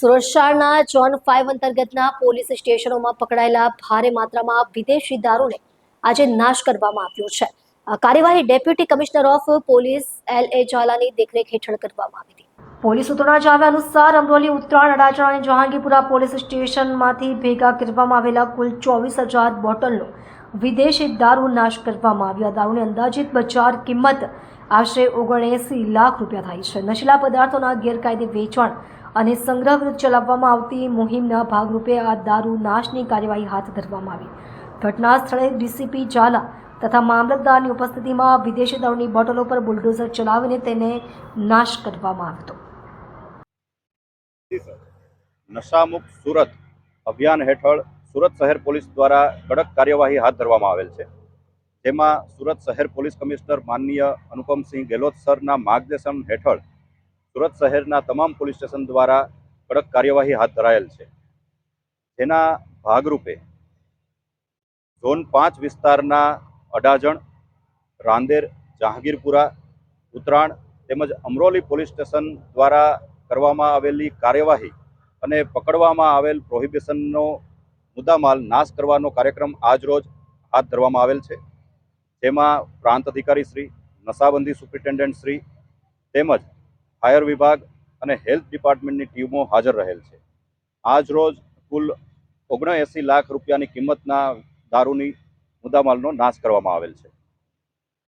સુરત શહેરના zone five અંતર્ગતના police સ્ટેશનોમાં પકડાયેલા ભારે માત્રામાં વિદેશી દારૂને આજે નાશ કરવામાં આવ્યો છે. કાર્યવાહી deputy commissioner of police L A ઝાલાની દેખરેખ હેઠળ કરવામાં આવી હતી. પોલીસ સૂત્રોના જણાવ્યા અનુસાર અમરોલી, ઉત્તરાયણ, અડાજણ અને જહાંગીરપુરા પોલીસ સ્ટેશનમાંથી ભેગા કરવામાં આવેલા કુલ ચોવીસ હજાર બોટલનો વિદેશી દારૂ નાશ કરવામાં આવ્યો. દારૂની અંદાજિત બજાર કિંમત આશરે ઓગણએંસી લાખ રૂપિયા થાય છે. નશીલા પદાર્થોના ગેરકાયદે વેચાણ અને સંગ્રહ વિરુદ્ધ ચલાવવામાં આવતી મુહિમના ભાગરૂપે આ દારૂ નાશની કાર્યવાહી હાથ ધરવામાં આવી. ઘટના સ્થળે ડીસીપી ઝાલા તથા મામલતદારની ઉપસ્થિતિમાં વિદેશી દારૂની બોટલો પર બુલડોઝર ચલાવીને તેને નાશ કરવામાં આવ્યો નશામુક્ત સુરત અભિયાન હેઠળ સુરત શહેર પોલીસ દ્વારા કડક કાર્યવાહી હાથ ધરવામાં આવેલ છે. જેમાં સુરત શહેર પોલીસ કમિશનર માનનીય અનુપમસિંહ ગેહલોત સરના માર્ગદર્શન હેઠળ સુરત શહેરના તમામ પોલીસ સ્ટેશન દ્વારા કડક કાર્યવાહી હાથ ધરાયેલ છે. જેના ભાગરૂપે ઝોન પાંચ વિસ્તારના અડાજણ, રાંદેર, જહાંગીરપુરા, ઉત્તરાયણ તેમજ અમરોલી પોલીસ સ્ટેશન દ્વારા કરવામાં આવેલી કાર્યવાહી અને પકડવામાં આવેલ પ્રોહિબિશનનો મુદ્દામાલ નાશ કરવાનો કાર્યક્રમ આજરોજ હાથ ધરવામાં આવેલ છે. જેમાં પ્રાંત અધિકારી શ્રી, નશાબંધી સુપ્રિન્ટેન્ડન્ટ શ્રી તેમજ ફાયર વિભાગ અને હેલ્થ ડિપાર્ટમેન્ટની ટીમો હાજર રહેલ છે. આજ રોજ કુલ ઓગણએંસી લાખ રૂપિયાની કિંમતના દારૂની મુદ્દામાલનો નાશ કરવામાં આવેલ છે.